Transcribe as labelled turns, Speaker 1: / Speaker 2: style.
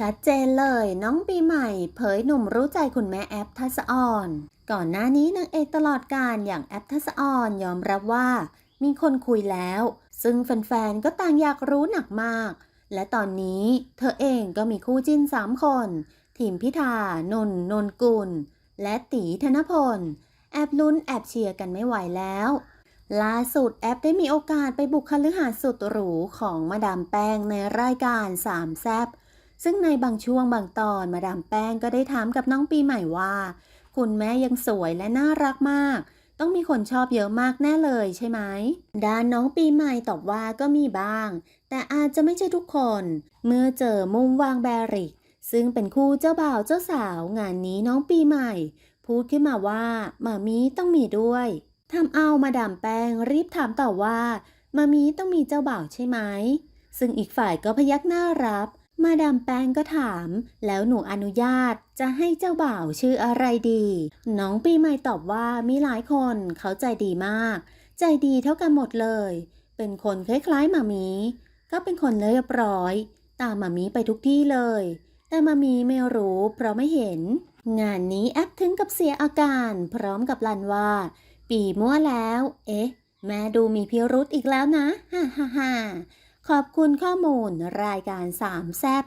Speaker 1: ชัดเจนเลยน้องปีใหม่ เผยหนุ่มรู้ใจคุณแม่แอปทัศออน ก่อนหน้านี้นางเอกตลอดการอย่างแอปทัศออนยอมรับว่า มีคนคุยแล้ว ซึ่งแฟนๆ ก็ต่างอยากรู้หนักมาก และตอนนี้เธอเองก็มีคู่จิ้น 3 คนทีมพิธานนนนกุล และตีธนพล แอบลุ้นแอบเชียร์กันไม่ไหวแล้วล่าสุดแอปได้มีโอกาสไปบุกคฤหาสน์สุดหรูของมาดามแป้งในรายการสามแซบ ซึ่งในบางช่วงบางตอนมาดามแป้งก็ได้ถามกับน้องปีใหม่ว่า คุณแม่ยังสวยและน่ารักมาก ต้องมีคนชอบเยอะมากแน่เลยใช่ไหมด้านน้องปีใหม่ตอบว่าก็มีบ้าง แต่อาจจะไม่ใช่ทุกคน เมื่อเจอมุมวางแบริก ซึ่งเป็นคู่เจ้าบ่าวเจ้าสาว งานนี้น้องปีใหม่ พูดขึ้นมาว่ามามีต้องมีด้วยทำเอามาดามแป้งรีบถามต่อว่ามามีต้องมีเจ้าบ่าวใช่ไหมซึ่งอีกฝ่ายก็พยักหน้ารับ มาดามแป้งก็ถาม แล้วหนูอนุญาตจะให้เจ้าบ่าวชื่ออะไรดี น้องปีใหม่ตอบว่ามีหลายคนเขาใจดีมาก ใจดีเท่ากันหมดเลย เป็นคนคล้ายๆมามี ก็เป็นคนเรียบร้อย ตามมามีไปทุกที่เลย แต่มามีไม่รู้เพราะไม่เห็น งานนี้แอปถึงกับเสียอาการ พร้อมกับลันว่า ปีมั่วแล้ว เอ๊ะ แม่ดูมีพิรุธอีกแล้วนะ ฮ่าฮ่าฮ่า ขอบคุณข้อมูลรายการสามแซบ